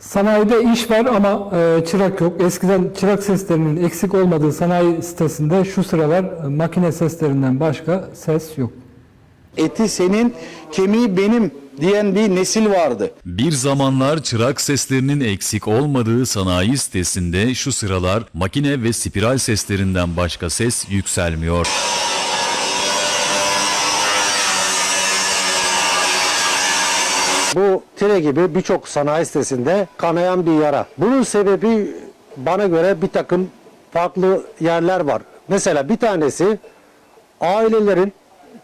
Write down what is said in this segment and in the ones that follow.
Sanayide iş var ama e, çırak yok. Eskiden çırak seslerinin eksik olmadığı sanayi sitesinde şu sıralar e, makine seslerinden başka ses yok. Eti senin, kemiği benim diyen bir nesil vardı. Bir zamanlar çırak seslerinin eksik olmadığı sanayi sitesinde şu sıralar makine ve spiral seslerinden başka ses yükselmiyor. Bu tire gibi birçok sanayi sitesinde kanayan bir yara. Bunun sebebi bana göre bir takım farklı yerler var. Mesela bir tanesi ailelerin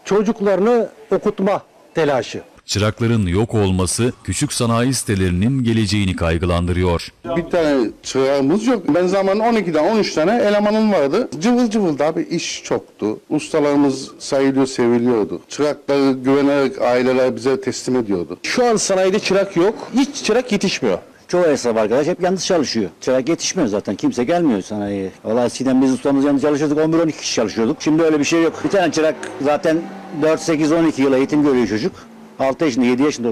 çocuklarını okutma telaşı. Çırakların yok olması küçük sanayi sitelerinin geleceğini kaygılandırıyor. Bir tane çırağımız yok. Ben zaman 12'den 13 tane elemanım vardı. Cıvıl cıvıl abi iş çoktu. Ustalarımız sayılıyor, seviliyordu. Çırakları güvenerek aileler bize teslim ediyordu. Şu an sanayide çırak yok, hiç çırak yetişmiyor. Çoğu esnaf arkadaş hep yalnız çalışıyor. Çırak yetişmiyor zaten. Kimse gelmiyor sanayiye. Valla eskiden biz ustamız yalnız çalışıyorduk. 11-12 kişi çalışıyorduk. Şimdi öyle bir şey yok. Bir tane çırak zaten 4-8-12 yıl eğitim görüyor çocuk. 6 yaşında 7 yaşında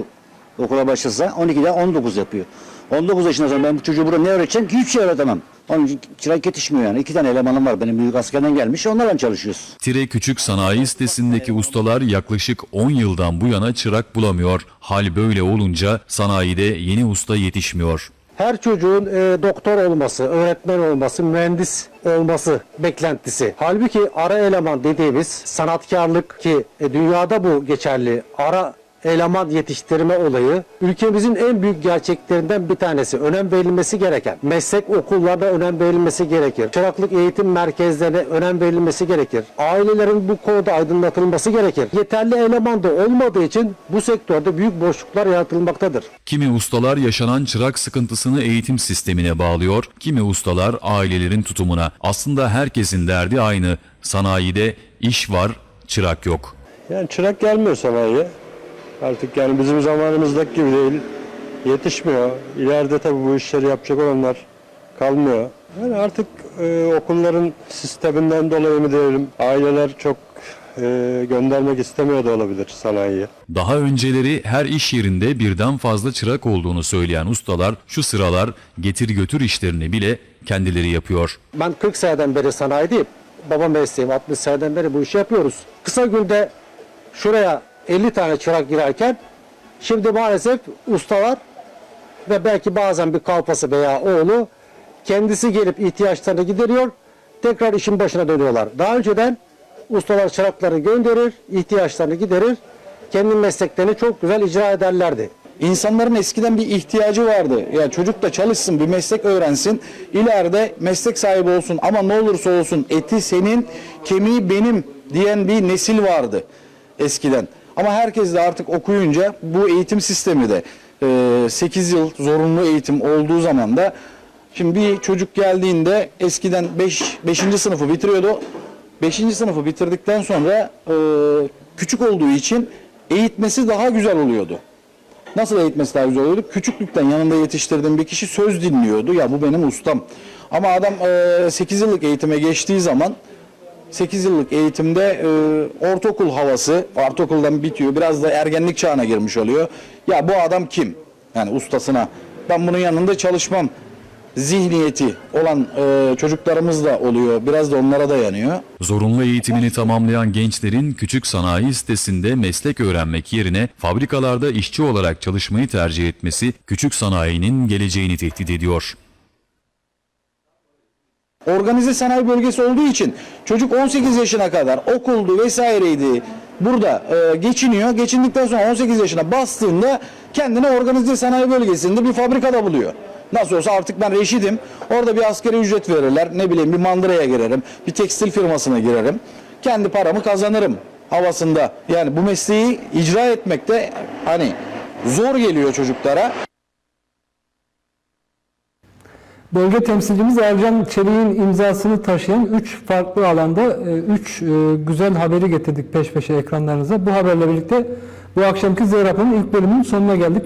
okula başlasa 12'de 19 yapıyor. 19 yaşından sonra ben bu çocuğu burada ne öğreteceğim ki hiçbir şey öğretemem. Onun için çırak yetişmiyor yani. İki tane elemanım var benim büyük askerden gelmiş onlarla çalışıyoruz. Tire Küçük Sanayi sitesindeki ustalar yaklaşık 10 yıldan bu yana çırak bulamıyor. Hal böyle olunca sanayide yeni usta yetişmiyor. Her çocuğun e, doktor olması, öğretmen olması, mühendis olması beklentisi. Halbuki ara eleman dediğimiz sanatkarlık ki e, dünyada bu geçerli. Ara eleman yetiştirme olayı ülkemizin en büyük gerçeklerinden bir tanesi. Önem verilmesi gereken. Meslek okullarına önem verilmesi gerekir. Çıraklık eğitim merkezlerine önem verilmesi gerekir. Ailelerin bu konuda aydınlatılması gerekir. Yeterli eleman da olmadığı için bu sektörde büyük boşluklar yaratılmaktadır. Kimi ustalar yaşanan çırak sıkıntısını eğitim sistemine bağlıyor, kimi ustalar ailelerin tutumuna. Aslında herkesin derdi aynı. Sanayide iş var, çırak yok. Yani çırak gelmiyor sanayiye. Artık yani bizim zamanımızdaki gibi değil. Yetişmiyor. İleride tabii bu işleri yapacak olanlar kalmıyor. Yani artık e, okulların sisteminden dolayı mı diyelim aileler çok e, göndermek istemiyor da olabilir sanayiye. Daha önceleri her iş yerinde birden fazla çırak olduğunu söyleyen ustalar şu sıralar getir götür işlerini bile kendileri yapıyor. Ben 40 seneden beri sanayideyim. Baba mesleğim 60 seneden beri bu işi yapıyoruz. Kısa günde şuraya 50 tane çırak girerken şimdi maalesef ustalar ve belki bazen bir kalpası veya oğlu kendisi gelip ihtiyaçlarını gideriyor. Tekrar işin başına dönüyorlar. Daha önceden ustalar çırakları gönderir, ihtiyaçlarını giderir. Kendi mesleklerini çok güzel icra ederlerdi. İnsanların eskiden bir ihtiyacı vardı. Ya çocuk da çalışsın, bir meslek öğrensin, ileride meslek sahibi olsun ama ne olursa olsun eti senin, kemiği benim diyen bir nesil vardı eskiden. Ama herkes de artık okuyunca bu eğitim sistemi de 8 yıl zorunlu eğitim olduğu zaman da şimdi bir çocuk geldiğinde eskiden 5 5. sınıfı bitiriyordu. 5. sınıfı bitirdikten sonra e, küçük olduğu için eğitmesi daha güzel oluyordu. Nasıl eğitmesi daha güzel oluyordu? Küçüklükten yanında yetiştirdiğim bir kişi söz dinliyordu. Ya bu benim ustam. Ama adam 8 yıllık eğitime geçtiği zaman 8 yıllık eğitimde e, ortaokul havası, ortaokuldan bitiyor. Biraz da ergenlik çağına girmiş oluyor. Ya bu adam kim? Yani ustasına. Ben bunun yanında çalışmam. Zihniyeti olan e, çocuklarımız da oluyor. Biraz da onlara dayanıyor. Zorunlu eğitimini tamamlayan gençlerin küçük sanayi sitesinde meslek öğrenmek yerine fabrikalarda işçi olarak çalışmayı tercih etmesi küçük sanayinin geleceğini tehdit ediyor. Organize sanayi bölgesi olduğu için çocuk 18 yaşına kadar okuldu vesaireydi burada e, geçiniyor. Geçindikten sonra 18 yaşına bastığında kendini organize sanayi bölgesinde bir fabrikada buluyor. Nasıl olsa artık ben reşidim. Orada bir askeri ücret verirler. Ne bileyim bir mandıraya girerim. Bir tekstil firmasına girerim. Kendi paramı kazanırım havasında. Yani bu mesleği icra etmekte hani zor geliyor çocuklara. Bölge temsilcimiz Ercan Çelik'in imzasını taşıyan 3 farklı alanda 3 güzel haberi getirdik peş peşe ekranlarınıza. Bu haberle birlikte bu akşamki Z ilk bölümünün sonuna geldik.